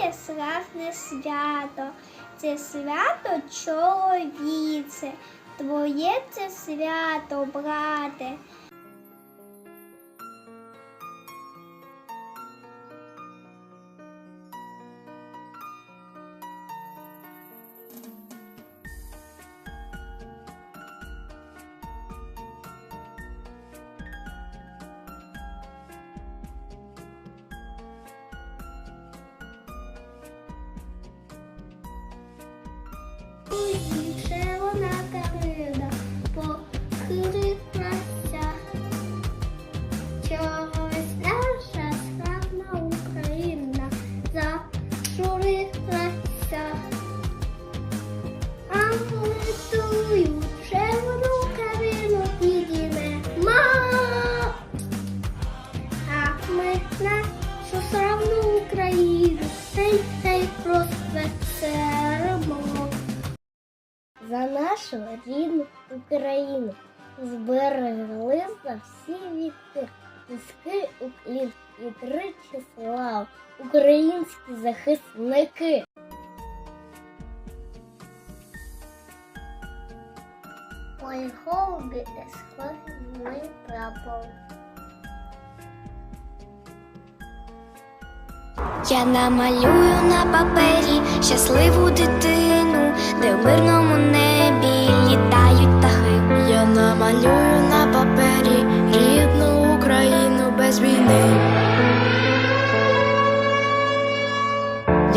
Твоє славне свято, це свято чоловіце, Твоє це свято, брате. Похилилася. Чогось наша славна Україна зажурилася. Ангели червону калину підіймемо. А ми нашу славну Україну, хай хай розвеселимо. За нашу рідну Україну зберегли за всі віки. Низький уклін і тричі слав, українські захисники. Ой, голубі складний прапор. Я намалюю на папері щасливу дитину,